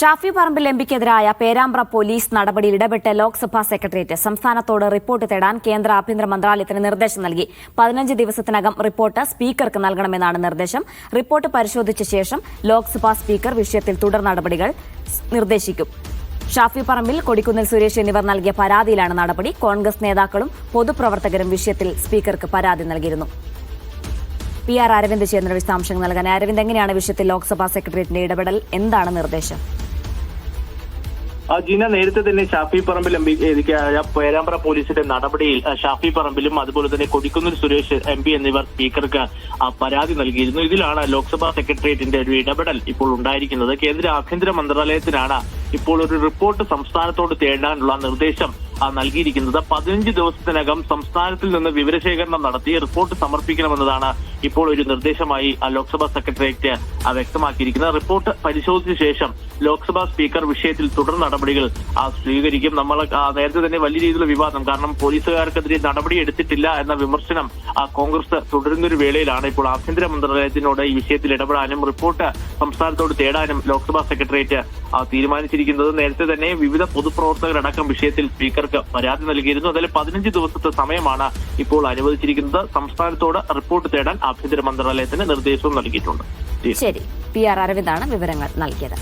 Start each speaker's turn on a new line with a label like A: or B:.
A: ഷാഫി പറമ്പിൽ എംപിക്കെതിരായ പേരാമ്പ്ര പോലീസ് നടപടിയിൽ ഇടപെട്ട് ലോക്സഭാ സെക്രട്ടേറിയറ്റ് സംസ്ഥാനത്തോട് റിപ്പോർട്ട് തേടാൻ കേന്ദ്ര ആഭ്യന്തര മന്ത്രാലയത്തിന് നിർദ്ദേശം നൽകി. പതിനഞ്ച് ദിവസത്തിനകം റിപ്പോർട്ട് സ്പീക്കർക്ക് നൽകണമെന്നാണ് നിർദ്ദേശം. റിപ്പോർട്ട് പരിശോധിച്ച ശേഷം ലോക്സഭാ സ്പീക്കർ വിഷയത്തിൽ തുടർ നടപടികൾ നിർദ്ദേശിക്കും. ഷാഫി പറമ്പിൽ കൊടിക്കുന്നിൽ സുരേഷ് എന്നിവർ നൽകിയ പരാതിയിലാണ് നടപടി. കോൺഗ്രസ് നേതാക്കളും പൊതുപ്രവർത്തകരും വിഷയത്തിൽ സ്പീക്കർക്ക് പരാതി നൽകിയിരുന്നു. പി ആർ അരവിന്ദ് ചേർന്ന വിശദാംശങ്ങൾ നൽകാൻ. അരവിന്ദ് എങ്ങനെയാണ് വിഷയത്തിൽ ലോക്സഭാ സെക്രട്ടേറിയറ്റിന്റെ ഇടപെടൽ? എന്താണ് നിർദ്ദേശം?
B: ജീന നേരത്തെ തന്നെ ഷാഫി പറമ്പിൽ പേരാമ്പ്ര പോലീസിന്റെ നടപടിയിൽ ഷാഫി പറമ്പിലും അതുപോലെ തന്നെ കൊടിക്കുന്നിൽ സുരേഷ് എം പി എന്നിവർ സ്പീക്കർക്ക് പരാതി നൽകിയിരുന്നു. ഇതിലാണ് ലോക്സഭാ സെക്രട്ടേറിയറ്റിന്റെ ഒരു ഇടപെടൽ ഇപ്പോൾ ഉണ്ടായിരിക്കുന്നത്. കേന്ദ്ര ആഭ്യന്തര മന്ത്രാലയത്തിനാണ് ഇപ്പോൾ ഒരു റിപ്പോർട്ട് സംസ്ഥാനത്തോട് തേടാനുള്ള നിർദ്ദേശം നൽകിയിരിക്കുന്നത്. പതിനഞ്ച് ദിവസത്തിനകം സംസ്ഥാനത്തിൽ നിന്ന് വിവരശേഖരണം നടത്തി റിപ്പോർട്ട് സമർപ്പിക്കണമെന്നതാണ് ഇപ്പോൾ ഒരു നിർദ്ദേശമായി ലോക്സഭാ സെക്രട്ടേറിയറ്റ് വ്യക്തമാക്കിയിരിക്കുന്നത്. റിപ്പോർട്ട് പരിശോധിച്ച ശേഷം ലോക്സഭാ സ്പീക്കർ വിഷയത്തിൽ തുടർ നടപടികൾ സ്വീകരിക്കും. നമ്മൾ നേരത്തെ തന്നെ വലിയ രീതിയിലുള്ള വിവാദം കാരണം പോലീസുകാർക്കെതിരെ നടപടി എടുത്തിട്ടില്ല എന്ന വിമർശനം കോൺഗ്രസ് തുടരുന്നൊരു വേളയിലാണ്. ഇപ്പോൾ ആഭ്യന്തര മന്ത്രാലയത്തിനോട് ഈ വിഷയത്തിൽ ഇടപെടാനും റിപ്പോർട്ട് സംസ്ഥാനത്തോട് തേടാനും ലോക്സഭാ സെക്രട്ടേറിയറ്റ് തീരുമാനിച്ചിരിക്കുന്നത് നേരത്തെ തന്നെ വിവിധ പൊതുപ്രവർത്തകരടക്കം വിഷയത്തിൽ സ്പീക്കർക്ക് പരാതി നൽകിയിരുന്നു. അതിൽ പതിനഞ്ച് ദിവസത്തെ സമയമാണ് ഇപ്പോൾ അനുവദിച്ചിരിക്കുന്നത്. സംസ്ഥാനത്തോട് റിപ്പോർട്ട് തേടാൻ ആഭ്യന്തര മന്ത്രാലയത്തിന് നിർദ്ദേശവും നൽകിയിട്ടുണ്ട്.
A: ശരി. പി ആർ അരവിന്ദാണ് വിവരങ്ങൾ നൽകിയത്.